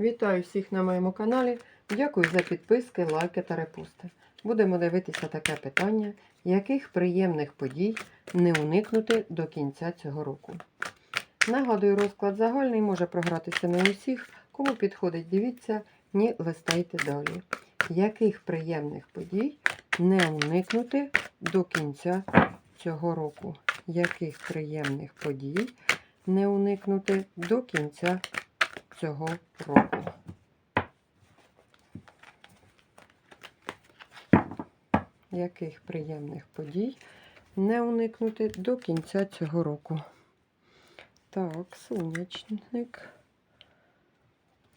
Вітаю всіх на моєму каналі. Дякую за підписки, лайки та репости. Будемо дивитися таке питання, яких приємних подій не уникнути до кінця цього року. Нагадую, розклад загальний може програтися не усіх. Кому підходить, дивіться, ні, листайте далі. Яких приємних подій не уникнути до кінця цього року? Яких приємних подій не уникнути до кінця цього року? Яких приємних подій не уникнути до кінця цього року? Так, сонячник.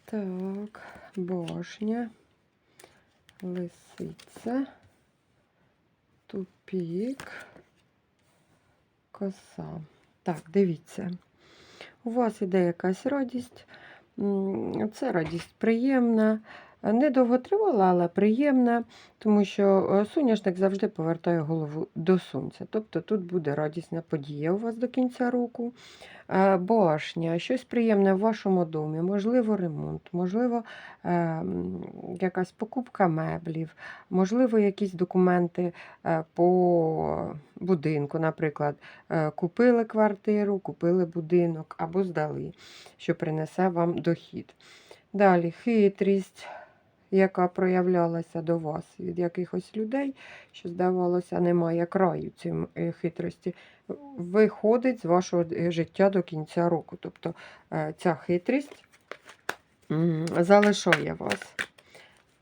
Так, башня, лисиця, тупік, коса. Так, дивіться. У вас іде якась радість. Це радість приємна, не довготривала, але приємна, тому що е, соняшник завжди повертає голову до сонця. Тобто тут буде радісна подія у вас до кінця року. Е, Башня, щось приємне в вашому домі, можливо, ремонт, можливо, е, якась покупка меблів, можливо, якісь документи по будинку, наприклад, купили квартиру, купили будинок або здали, що принесе вам дохід. Далі хитрість, яка проявлялася до вас від якихось людей, що, здавалося, немає краю цим е, хитрості, виходить з вашого е, життя до кінця року. Тобто е, ця хитрість залишає вас.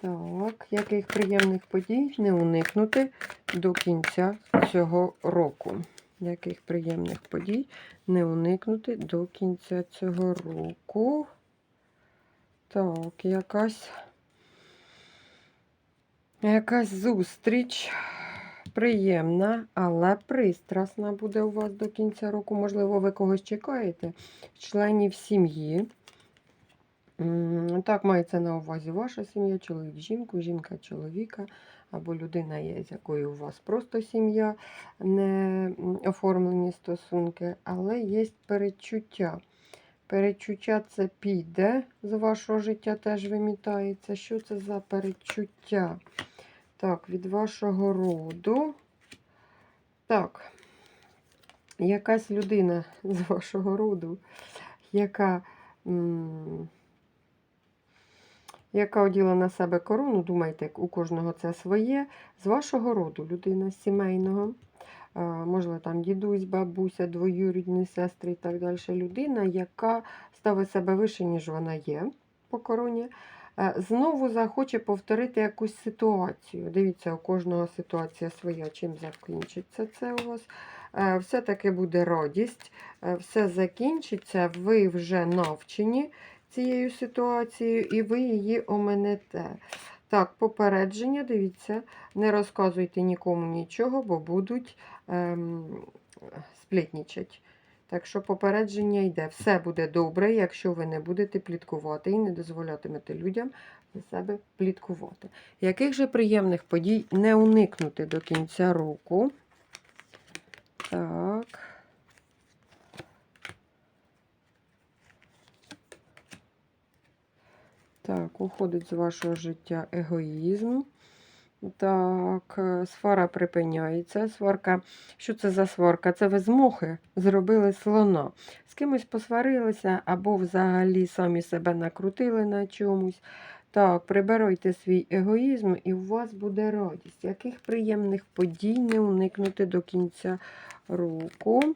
Так, яких приємних подій не уникнути до кінця цього року? Яких приємних подій не уникнути до кінця цього року? Так, якась якась зустріч приємна, але пристрасна буде у вас до кінця року. Можливо, ви когось чекаєте, членів сім'ї. Так, мається на увазі ваша сім'я, чоловік, жінку, жінка, чоловіка, або людина є, з якою у вас просто сім'я, не оформлені стосунки, але є перечуття. Перечуття це піде з вашого життя, теж вимітається. Що це за перечуття? Так, від вашого роду. Так, якась людина з вашого роду, яка. м, яка оділа на себе корону, думайте, у кожного це своє, з вашого роду, людина сімейного, можливо, там дідусь, бабуся, двоюрідні сестри і так далі. Людина, яка ставить себе вище, ніж вона є по короні, знову захоче повторити якусь ситуацію. Дивіться, у кожного ситуація своя, чим закінчиться це у вас. Е, Все-таки буде радість, е, все закінчиться, ви вже навчені цією ситуацією, і ви її оминете. Так, попередження, дивіться, не розказуйте нікому нічого, бо будуть ем, сплітнічать. Так що попередження йде. Все буде добре, якщо ви не будете пліткувати і не дозволятимете людям за себе пліткувати. Яких же приємних подій не уникнути до кінця року? Так. Так, уходить з вашого життя егоїзм. Так, е, свара припиняється. Сварка. Що це за сварка? Це ви з мухи зробили слона. З кимось посварилися або взагалі самі себе накрутили на чомусь. Так, прибирайте свій егоїзм, і у вас буде радість. Яких приємних подій не уникнути до кінця року?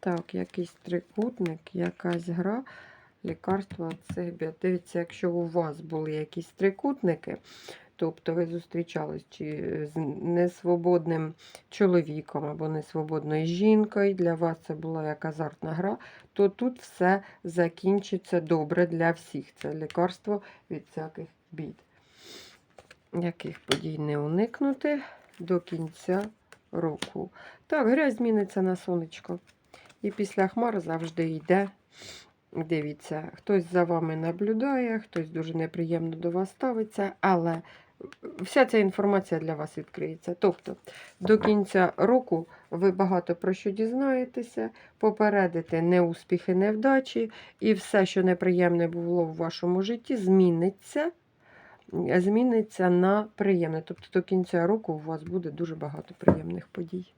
Так, якийсь трикутник, якась гра лікарства від себе. Дивіться, якщо у вас були якісь трикутники, тобто ви зустрічались чи з несвободним чоловіком або несвободною жінкою, для вас це була як азартна гра, то тут все закінчиться добре для всіх. Це лікарство від всяких бід. Яких подій не уникнути до кінця року. Так, грязь зміниться на сонечко. І після хмар завжди йде Дивіться, хтось за вами наблюдає, хтось дуже неприємно до вас ставиться, але вся ця інформація для вас відкриється. Тобто до кінця року ви багато про що дізнаєтеся, попередите неуспіхи, невдачі, і все, що неприємне було в вашому житті, зміниться. Зміниться на приємне. Тобто до кінця року у вас буде дуже багато приємних подій.